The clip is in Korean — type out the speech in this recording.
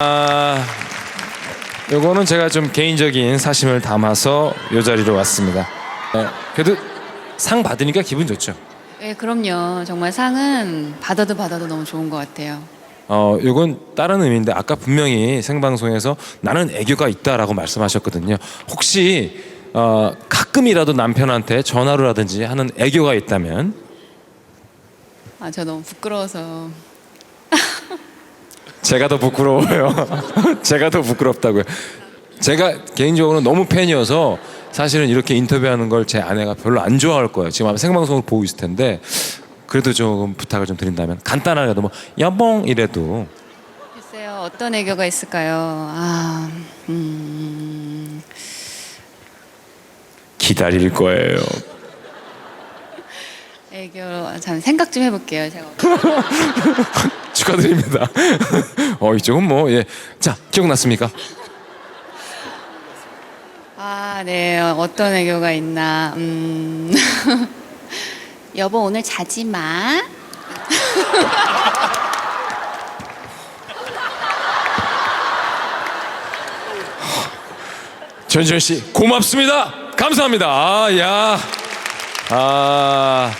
아, 요거는 제가 좀 개인적인 사심을 담아서 요 자리로 왔습니다. 네, 그래도 상 받으니까 기분 좋죠. 네, 그럼요. 정말 상은 받아도 받아도 너무 좋은 것 같아요. 어, 요건 다른 의미인데 아까 분명히 생방송에서 나는 애교가 있다라고 말씀하셨거든요. 혹시 어, 가끔이라도 남편한테 전화로라든지 하는 애교가 있다면 아, 저 너무 부끄러워서. 제가 더 부끄러워요. 제가 더 부끄럽다고요. 제가 개인적으로 너무 팬이어서 사실은 이렇게 인터뷰하는 걸 제 아내가 별로 안 좋아할 거예요. 지금 아마 생방송을 보고 있을 텐데 그래도 조금 부탁을 좀 드린다면 간단하게도 뭐 여봉 이래도 글쎄요, 어떤 애교가 있을까요? 아, 음. 기다릴 거예요. 애교, 잠 생각 좀 해볼게요. 제가. 축하드립니다. 어 이쪽은 뭐 예. 자 기억났습니까? 아, 네. 어떤 애교가 있나. 음. 여보, 오늘 자지 마. 전지현 씨 고맙습니다. 감사합니다. 아, 야. 아